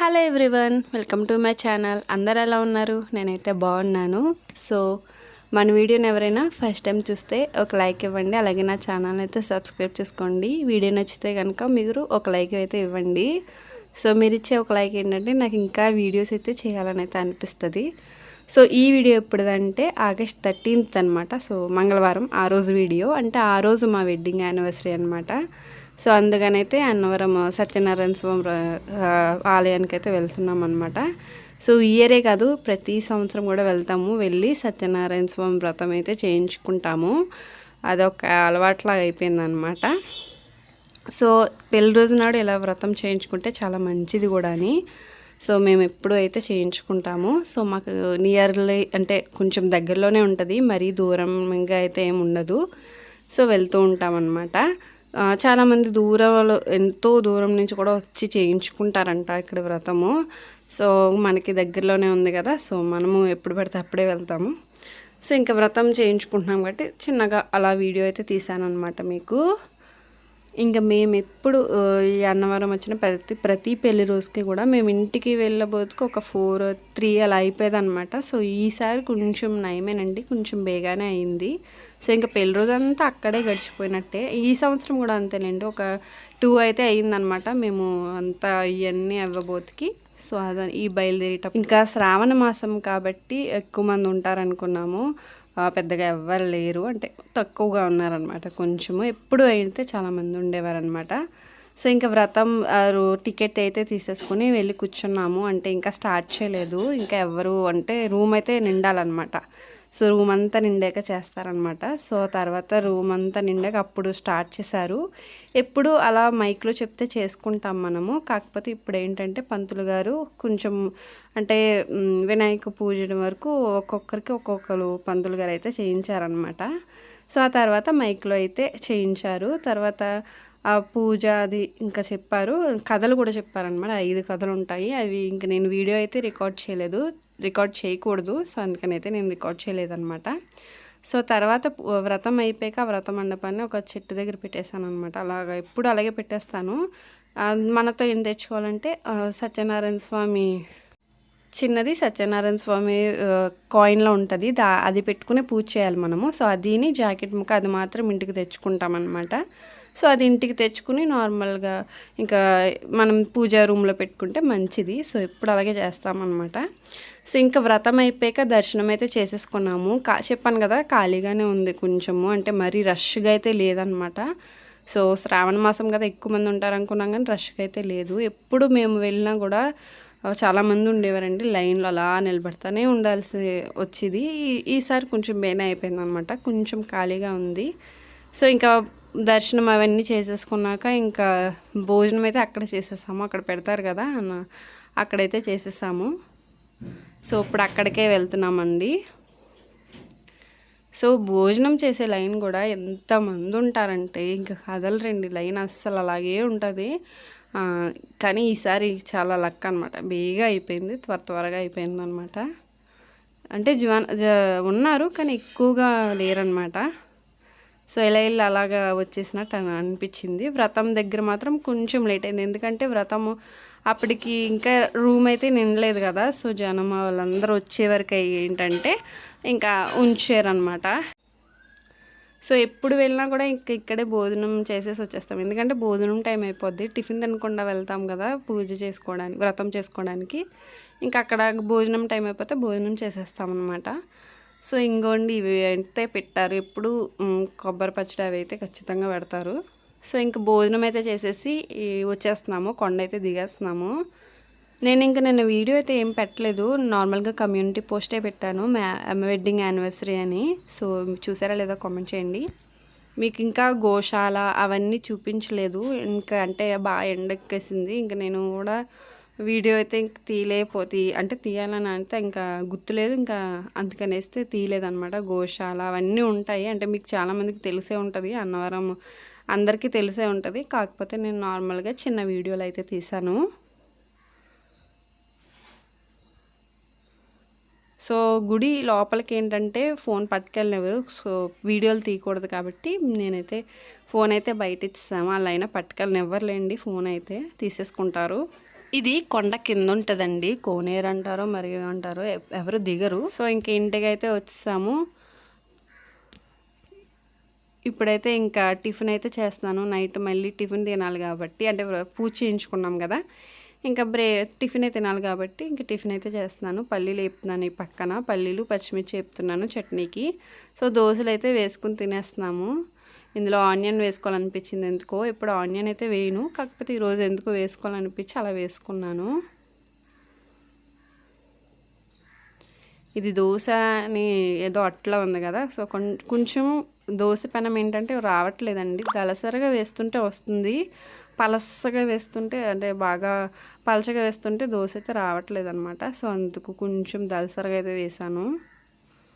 Hello everyone welcome to my channel. అందరు ఎలా ఉన్నారు? నేనైతే బాగున్నాను. సో మన వీడియోని ఎవరైనా ఫస్ట్ టైం చూస్తే ఒక లైక్ ఇవ్వండి అలాగే నా ఛానల్ అయితే సబ్స్క్రైబ్ చేసుకోండి. వీడియో నచ్చితే కనుక మీరు ఒక లైక్ అయితే ఇవ్వండి. సో మీరు ఇచ్చే ఒక లైక్ ఏంటంటే నాకు ఇంకా వీడియోస్ అయితే చేయాలని అయితే అనిపిస్తుంది. సో ఈ వీడియో ఎప్పుడుదంటే ఆగస్ట్ థర్టీన్త్ అనమాట సో మంగళవారం ఆ రోజు వీడియో. అంటే ఆ రోజు మా వెడ్డింగ్ యానివర్సరీ అనమాట సో అందుకనైతే అన్నవరం సత్యనారాయణ స్వామి ఆలయానికి అయితే వెళ్తున్నాం అనమాట సో ఇయరే కాదు ప్రతి సంవత్సరం కూడా వెళ్తాము. వెళ్ళి సత్యనారాయణ స్వామి వ్రతం అయితే చేయించుకుంటాము. అదొక అలవాట్లాగా అయిపోయిందనమాట సో పెళ్ళి రోజు నాడు ఇలా వ్రతం చేయించుకుంటే చాలా మంచిది కూడా అని సో మేము ఎప్పుడు అయితే చేయించుకుంటాము. సో మాకు నియర్లీ అంటే కొంచెం దగ్గరలోనే ఉంటుంది మరీ దూరంగా అయితే ఏమి ఉండదు. సో వెళ్తూ ఉంటామన్నమాట. చాలామంది దూరంలో ఎంతో దూరం నుంచి కూడా వచ్చి చేయించుకుంటారంట ఇక్కడ వ్రతము. సో మనకి దగ్గరలోనే ఉంది కదా సో మనము ఎప్పుడు పడితే అప్పుడే వెళ్తాము. సో ఇంకా వ్రతం చేయించుకుంటున్నాం కాబట్టి చిన్నగా అలా వీడియో అయితే తీసానమాట మీకు. ఇంకా మేము ఎప్పుడు ఈ అన్నవరం వచ్చిన ప్రతి ప్రతి పెళ్ళి రోజుకి కూడా మేము ఇంటికి వెళ్ళబోతుకు ఒక ఫోర్ త్రీ అలా అయిపోయేది అనమాట సో ఈసారి కొంచెం నయమేనండి కొంచెం బేగానే అయింది. సో ఇంకా పెళ్ళి రోజు అంతా అక్కడే గడిచిపోయినట్టే. ఈ సంవత్సరం కూడా అంతేనండి ఒక టూ అయితే అయిందనమాట మేము అంతా ఇవన్నీ అవ్వబోతుకి. సో అద ఈ బయలుదేరేటప్పుడు. ఇంకా శ్రావణ మాసం కాబట్టి ఎక్కువ మంది ఉంటారనుకున్నాము. పెద్దగా ఎవ్వరు లేరు. అంటే తక్కువగా ఉన్నారనమాట కొంచెము ఎప్పుడు అయితే చాలామంది ఉండేవారనమాట సో ఇంకా వ్రతం ఆ, టికెట్ అయితే తీసేసుకుని వెళ్ళి కూర్చున్నాము. అంటే ఇంకా స్టార్ట్ చేయలేదు. ఇంకా ఎవరు అంటే రూమ్ అయితే నిండాలన్నమాట. సో రూమ్ అంతా నిండాక చేస్తారనమాట సో తర్వాత రూమ్ అంతా నిండాక అప్పుడు స్టార్ట్ చేశారు. ఎప్పుడు అలా మైక్లో చెప్తే చేసుకుంటాం మనము. కాకపోతే ఇప్పుడు ఏంటంటే పంతులు గారు కొంచెం అంటే వినాయక పూజ వరకు ఒక్కొక్కరికి ఒక్కొక్కరు పంతులు గారు అయితే చేయించారనమాట సో ఆ తర్వాత మైక్లో అయితే చేయించారు. తర్వాత ఆ పూజ అది ఇంకా చెప్పారు. కథలు కూడా చెప్పారనమాట ఐదు కథలు ఉంటాయి. అవి ఇంకా నేను వీడియో అయితే రికార్డ్ చేయలేదు. రికార్డ్ చేయకూడదు. సో అందుకని అయితే నేను రికార్డ్ చేయలేదన్నమాట. సో తర్వాత వ్రతం అయిపోయాక ఆ వ్రత మండపాన్ని ఒక చెట్టు దగ్గర పెట్టేశాను అనమాట అలాగా ఎప్పుడు అలాగే పెట్టేస్తాను. మనతో ఏం తెచ్చుకోవాలంటే సత్యనారాయణ స్వామి చిన్నది సత్యనారాయణ స్వామి కాయిన్లో ఉంటుంది. దా అది పెట్టుకుని పూజ చేయాలి మనము. సో అదిని జాకెట్ ముక్క అది మాత్రం ఇంటికి తెచ్చుకుంటామన్నమాట. సో అది ఇంటికి తెచ్చుకుని నార్మల్గా ఇంకా మనం పూజా రూమ్లో పెట్టుకుంటే మంచిది. సో ఎప్పుడు అలాగే చేస్తామన్నమాట. సో ఇంకా వ్రతం అయిపోయాక దర్శనం అయితే చేసేసుకున్నాము. కా చెప్పాను కదా ఖాళీగానే ఉంది కొంచెము. అంటే మరీ రష్గా అయితే లేదనమాట సో శ్రావణ మాసం కదా ఎక్కువ మంది ఉంటారు అనుకున్నాం కానీ రష్గా అయితే లేదు. ఎప్పుడు మేము వెళ్ళినా కూడా చాలామంది ఉండేవారండి లైన్లో అలా నిలబడతానే ఉండాల్సి వచ్చేది. ఈసారి కొంచెం బేనే అయిపోయింది అనమాట కొంచెం ఖాళీగా ఉంది. సో ఇంకా దర్శనం అవన్నీ చేసేసుకున్నాక ఇంకా భోజనం అయితే అక్కడ చేసేసాము అక్కడ పెడతారు కదా అన్న అక్కడైతే చేసేసాము. సో ఇప్పుడు అక్కడికే వెళ్తున్నామండి. సో భోజనం చేసే లైన్ కూడా ఎంతమంది ఉంటారంటే ఇంకా కదలరండి లైన్ అస్సలు అలాగే ఉంటుంది. కానీ ఈసారి చాలా లక్ అనమాట బేగా అయిపోయింది త్వర త్వరగా అయిపోయింది అనమాట అంటే జవాన్ జ ఉన్నారు కానీ ఎక్కువగా లేరనమాట సో ఇలా ఇల్లు అలాగా వచ్చేసినట్టు అని అనిపించింది. వ్రతం దగ్గర మాత్రం కొంచెం లేట్ అయింది. ఎందుకంటే వ్రతము అప్పటికి ఇంకా రూమ్ అయితే నిండలేదు కదా. సో జనం వాళ్ళందరూ వచ్చే వరకు ఏంటంటే ఇంకా ఉంచారనమాట సో ఎప్పుడు వెళ్ళినా కూడా ఇంక ఇక్కడే భోజనం చేసేసి వచ్చేస్తాం. ఎందుకంటే భోజనం టైం అయిపోద్ది. టిఫిన్ తినకుండా వెళ్తాం కదా పూజ చేసుకోవడానికి వ్రతం చేసుకోవడానికి. ఇంకా అక్కడ భోజనం టైం అయిపోతే భోజనం చేసేస్తాం అనమాట సో ఇంకోండి ఇవి అయితే పెట్టారు. ఎప్పుడు కొబ్బరి పచ్చడి అవి అయితే ఖచ్చితంగా పెడతారు. సో ఇంక భోజనం అయితే చేసేసి వచ్చేస్తున్నాము కొండ అయితే దిగేస్తున్నాము. నేను ఇంకా నేను వీడియో అయితే ఏం పెట్టలేదు. నార్మల్గా కమ్యూనిటీ పోస్టే పెట్టాను. మ్యా వెడ్డింగ్ యానివర్సరీ అని. సో చూసారా లేదా కామెంట్ చేయండి. మీకు ఇంకా గోశాల అవన్నీ చూపించలేదు. ఇంకా అంటే బాగా ఎండెక్కేసింది. ఇంకా నేను కూడా వీడియో అయితే ఇంక తీయలేకపోతే అంటే తీయాలని అంటే ఇంకా గుర్తులేదు. ఇంకా అందుకనేస్తే తీయలేదనమాట గోశాల అవన్నీ ఉంటాయి. అంటే మీకు చాలామందికి తెలిసే ఉంటుంది. అన్నవరం అందరికీ తెలిసే ఉంటుంది. కాకపోతే నేను నార్మల్గా చిన్న వీడియోలు అయితే తీసాను సో గుడి లోపలికి ఏంటంటే ఫోన్ పట్టుకెళ్ళినవారు సో వీడియోలు తీయకూడదు కాబట్టి నేనైతే ఫోన్ అయితే బయట ఇచ్చేసాము అలా అయినా పట్టుకెళ్ళిన ఎవ్వరులేండి ఫోన్ అయితే తీసేసుకుంటారు. ఇది కొండ కింద ఉంటుందండి కోనేరు అంటారో మరి ఏమంటారో ఎవరు దిగరు. సో ఇంక ఇంటికి అయితే వచ్చేసాము. ఇప్పుడైతే ఇంకా టిఫిన్ అయితే చేస్తాను. నైట్ మళ్ళీ టిఫిన్ తినాలి కాబట్టి అంటే పూజ చేయించుకున్నాం కదా. ఇంకా బ్రే టిఫిన్ అయితే తినాలి కాబట్టి ఇంకా టిఫిన్ అయితే చేస్తున్నాను. పల్లీలు వేపుతున్నాను ఈ పక్కన. పల్లీలు పచ్చిమిర్చి వేపుతున్నాను చట్నీకి. సో దోశలు అయితే వేసుకుని తినేస్తున్నాము. ఇందులో ఆనియన్ వేసుకోవాలనిపించింది ఎందుకో. ఇప్పుడు ఆనియన్ అయితే వేయను. కాకపోతే ఈరోజు ఎందుకో వేసుకోవాలనిపించి అలా వేసుకున్నాను. ఇది దోశ అని ఏదో అట్లా ఉంది కదా. సో కొం- కొంచెం దోశ పెనం ఏంటంటే రావట్లేదండి. దలసరగా వేస్తుంటే వస్తుంది. పలసగా వేస్తుంటే అంటే బాగా పలచగా వేస్తుంటే దోశ అయితే రావట్లేదు అనమాట సో అందుకు కొంచెం దలసరగా అయితే వేసాను.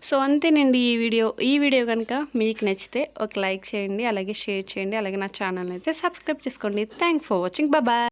సో అంతేనండి ఈ వీడియో. ఈ వీడియో కనుక మీకు నచ్చితే ఒక లైక్ చేయండి అలాగే షేర్ చేయండి అలాగే నా ఛానల్ అయితే సబ్స్క్రైబ్ చేసుకోండి. Thanks for watching. బాయ్.